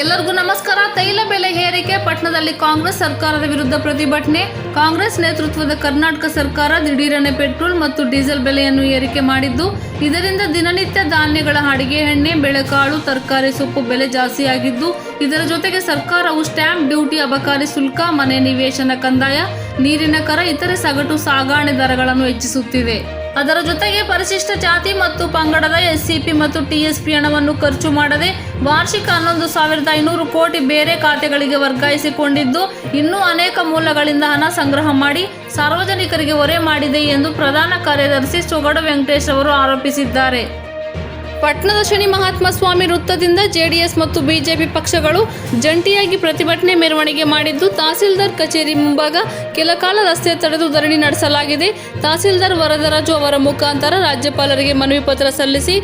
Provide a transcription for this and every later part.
ಎಲ್ಲರಿಗೂ ನಮಸ್ಕಾರ. ತೈಲ ಬೆಲೆ ಏರಿಕೆ, ಪಟ್ಟಣದಲ್ಲಿ ಕಾಂಗ್ರೆಸ್ ಸರ್ಕಾರದ ವಿರುದ್ಧ ಪ್ರತಿಭಟನೆ. ಕಾಂಗ್ರೆಸ್ ನೇತೃತ್ವದ ಕರ್ನಾಟಕ ಸರ್ಕಾರ ದಿಢೀರನೆ ಪೆಟ್ರೋಲ್ ಮತ್ತು ಡೀಸೆಲ್ ಬೆಲೆಯನ್ನು ಏರಿಕೆ ಮಾಡಿದ್ದು, ಇದರಿಂದ ದಿನನಿತ್ಯ ಧಾನ್ಯಗಳ ಅಡಿಗೆ ಎಣ್ಣೆ, ಬೆಳೆಕಾಳು, ತರಕಾರಿ ಸೊಪ್ಪು ಬೆಲೆ ಜಾಸ್ತಿಯಾಗಿದ್ದು, ಇದರ ಜೊತೆಗೆ ಸರ್ಕಾರವು ಸ್ಟ್ಯಾಂಪ್ ಡ್ಯೂಟಿ, ಅಬಕಾರಿ ಶುಲ್ಕ, ಮನೆ ನಿವೇಶನ ಕಂದಾಯ, ನೀರಿನ ಕರ, ಇತರೆ ಸಗಟು ಸಾಗಾಣೆ ದರಗಳನ್ನು ಹೆಚ್ಚಿಸುತ್ತಿದೆ. ಅದರ ಜೊತೆಗೆ ಪರಿಶಿಷ್ಟ ಜಾತಿ ಮತ್ತು ಪಂಗಡದ ಎಸ್ಸಿಪಿ ಮತ್ತು ಟಿಎಸ್ಪಿ ಹಣವನ್ನು ಖರ್ಚು ಮಾಡದೆ ವಾರ್ಷಿಕ ಹನ್ನೊಂದು ಸಾವಿರದ ಐನೂರು ಕೋಟಿ ಬೇರೆ ಖಾತೆಗಳಿಗೆ ವರ್ಗಾಯಿಸಿಕೊಂಡಿದ್ದು, ಇನ್ನೂ ಅನೇಕ ಮೂಲಗಳಿಂದ ಹಣ ಸಂಗ್ರಹ ಮಾಡಿ ಸಾರ್ವಜನಿಕರಿಗೆ ಹೊರೆ ಮಾಡಿದೆ ಎಂದು ಪ್ರಧಾನ ಕಾರ್ಯದರ್ಶಿ ಸೊಗಡ ವೆಂಕಟೇಶ್ ಅವರು ಆರೋಪಿಸಿದ್ದಾರೆ. ಪಟ್ಟಣದ ಶನಿ ಮಹಾತ್ಮ ಸ್ವಾಮಿ ವೃತ್ತದಿಂದ ಜೆಡಿಎಸ್ ಮತ್ತು ಬಿಜೆಪಿ ಪಕ್ಷಗಳು ಜಂಟಿಯಾಗಿ ಪ್ರತಿಭಟನೆ ಮೆರವಣಿಗೆ ಮಾಡಿದ್ದು, ತಹಸೀಲ್ದಾರ್ ಕಚೇರಿ ಮುಂಭಾಗ ಕೆಲಕಾಲ ರಸ್ತೆ ತಡೆದು ಧರಣಿ ನಡೆಸಲಾಗಿದೆ. ತಹಸೀಲ್ದಾರ್ ವರದರಾಜು ಅವರ ಮುಖಾಂತರ ರಾಜ್ಯಪಾಲರಿಗೆ ಮನವಿ ಪತ್ರ ಸಲ್ಲಿಸಿ,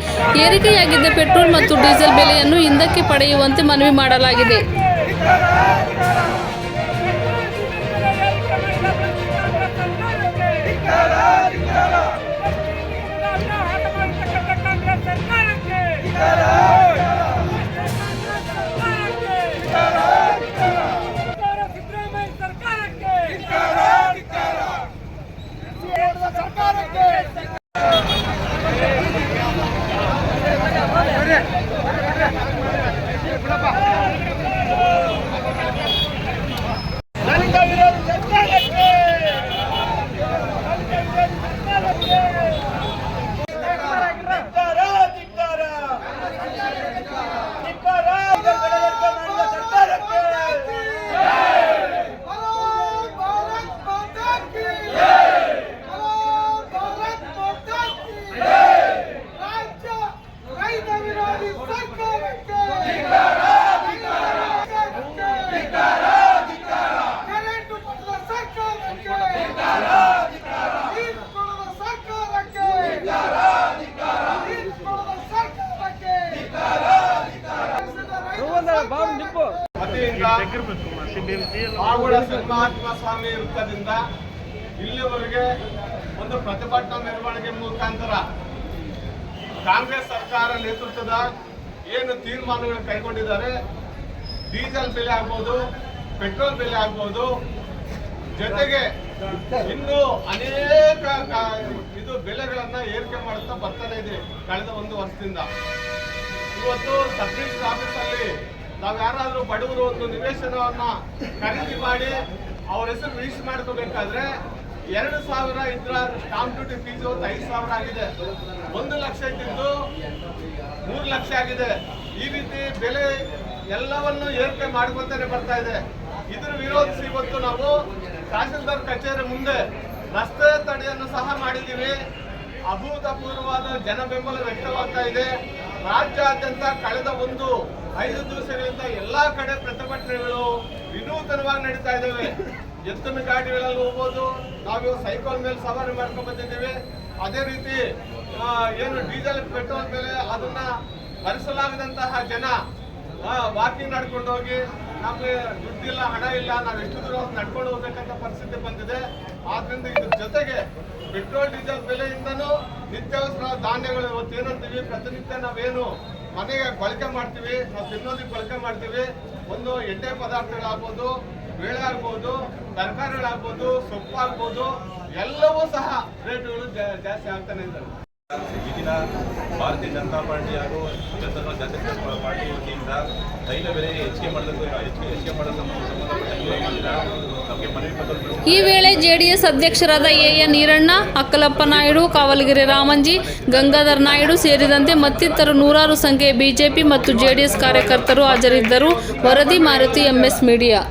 ಏರಿಕೆಯಾಗಿದ್ದ ಪೆಟ್ರೋಲ್ ಮತ್ತು ಡೀಸೆಲ್ ಬೆಲೆಯನ್ನು ಹಿಂದಕ್ಕೆ ಪಡೆಯುವಂತೆ ಮನವಿ ಮಾಡಲಾಗಿದೆ. நிற்பாரா? ವತಿಯಿಂದ ಆಗುಳ ಮಹಾತ್ಮ ಸ್ವಾಮಿ ವೃತ್ತದಿಂದ ಇಲ್ಲಿವರೆಗೆ ಒಂದು ಪ್ರತಿಭಟನಾ ಮೆರವಣಿಗೆ ಮುಖಾಂತರ ಕಾಂಗ್ರೆಸ್ ಸರ್ಕಾರ ನೇತೃತ್ವದ ಏನು ತೀರ್ಮಾನಗಳು ಕೈಗೊಂಡಿದ್ದಾರೆ, ಡೀಸೆಲ್ ಬೆಲೆ ಆಗ್ಬೋದು, ಪೆಟ್ರೋಲ್ ಬೆಲೆ ಆಗ್ಬೋದು, ಜೊತೆಗೆ ಇನ್ನು ಅನೇಕ ಇದು ಬೆಲೆಗಳನ್ನ ಏರಿಕೆ ಮಾಡುತ್ತಾ ಬರ್ತಾನೆ ಇದೆ. ಕಳೆದ ಒಂದು ವರ್ಷದಿಂದ. ಇವತ್ತು ಸಬ್ ರಿಜಿಸ್ಟರ್ ಆಫೀಸಲ್ಲಿ ನಾವು ಯಾರಾದರೂ ಬಡವರು ಒಂದು ನಿವೇಶನವನ್ನ ಖರೀದಿ ಮಾಡಿ ಅವ್ರ ಹೆಸರು ರಿಜಿಸ್ಟರ್ ಮಾಡ್ಕೋಬೇಕಾದ್ರೆ ಎರಡು ಸಾವಿರ ಇದ್ರ ಸ್ಟಾಂಪ್ ಡ್ಯೂಟಿ ಫೀಸ್ ಒಂದು ಐದು ಸಾವಿರ ಆಗಿದೆ. ಒಂದು ಲಕ್ಷ ಇದ್ದಿದ್ದು ಮೂರು ಲಕ್ಷ ಆಗಿದೆ. ಈ ರೀತಿ ಬೆಲೆ ಎಲ್ಲವನ್ನು ಏರಿಕೆ ಮಾಡ್ಕೊತಾನೆ ಬರ್ತಾ ಇದೆ. ಇದ್ರ ವಿರೋಧಿಸಿ ಇವತ್ತು ನಾವು ತಹಸೀಲ್ದಾರ್ ಕಚೇರಿ ಮುಂದೆ ರಸ್ತೆ ತಡೆಯನ್ನು ಸಹ ಮಾಡಿದ್ದೀವಿ. ಅಭೂತಪೂರ್ವವಾದ ಜನ ಬೆಂಬಲ ವ್ಯಕ್ತವಾಗ್ತಾ ಇದೆ. ರಾಜ್ಯಾದ್ಯಂತ ಕಳೆದ ಒಂದು ಐದು ದಿವಸಗಳಿಂದ ಎಲ್ಲಾ ಕಡೆ ಪ್ರತಿಭಟನೆಗಳು ವಿನೂತನವಾಗಿ ನಡೀತಾ ಇದ್ದಾವೆ. ಎತ್ತಿನ ಗಾಡಿಗಳಲ್ಲಿ ಹೋಗ್ಬೋದು. ನಾವು ಸೈಕಲ್ ಮೇಲೆ ಸವಾರಿ ಮಾಡ್ಕೊಂಡು ಬಂದಿದ್ದೇವೆ. ಅದೇ ರೀತಿ ಏನು ಡೀಸೆಲ್ ಪೆಟ್ರೋಲ್ ಮೇಲೆ ಅದನ್ನ ಭರಿಸಲಾಗದಂತಹ ಜನ ವಾಕಿಂಗ್ ನಡ್ಕೊಂಡು ಹೋಗಿ ನಮ್ಗೆ ದುಡ್ಡಿಲ್ಲ, ಹಣ ಇಲ್ಲ, ನಾವು ಎಷ್ಟು ದೂರ ನಡ್ಕೊಂಡು ಹೋಗ್ಬೇಕಂತ ಪರಿಸ್ಥಿತಿ ಬಂದಿದೆ. ಆದ್ರಿಂದ ಇದ್ರ ಜೊತೆಗೆ ಪೆಟ್ರೋಲ್, ಡೀಸೆಲ್ ಬೆಲೆಯಿಂದನೂ ನಿತ್ಯಾವಸರ ಧಾನ್ಯಗಳು ಇವತ್ತು ಏನಂತೀವಿ? ಪ್ರತಿನಿತ್ಯ ನಾವೇನು ಮನೆಗೆ ಬಳಕೆ ಮಾಡ್ತೀವಿ, ನಾವು ತಿನ್ನೋದಕ್ಕೆ ಬಳಕೆ ಮಾಡ್ತೀವಿ. ಒಂದು ಎಣ್ಣೆ ಪದಾರ್ಥಗಳಾಗ್ಬೋದು, ಬೇಳೆ ಆಗ್ಬೋದು, ತರಕಾರಿಗಳಾಗ್ಬೋದು ಸೊಪ್ಪು ಆಗ್ಬೋದು ಎಲ್ಲವೂ ಸಹ ರೇಟ್ಗಳು ಜಾಸ್ತಿ ಆಗ್ತಾನೆ ಇದ್ದಾರೆ ಈ ದಿನ ಭಾರತೀಯ ಜನತಾ ಪಾರ್ಟಿ ಹಾಗೂ ಜನತಾ ಜಾತ್ಯತೀತ ಪಾರ್ಟಿ ವತಿಯಿಂದ ತೈಲ ಬೆಲೆ ಹೆಚ್ಚಿಗೆ ಮಾಡಲು ಹೆಚ್ಚಿಗೆ ಮಾಡಲು ಈ ವೇಳೆ ಜೆಡಿಎಸ್ ಅಧ್ಯಕ್ಷರಾದ A N N Eranna, Akkalappa Naidu, Kavalagiri Ramanji, Gangadhar Naidu ಸೇರಿದಂತೆ ಮತ್ತಿತರ ನೂರಾರು ಸಂಖ್ಯೆಯ ಬಿಜೆಪಿ ಮತ್ತು ಜೆಡಿಎಸ್ ಕಾರ್ಯಕರ್ತರು ಹಾಜರಿದ್ದರು. ವರದಿ ಮಾರುತಿ ಎಂಎಸ್ ಮೀಡಿಯಾ.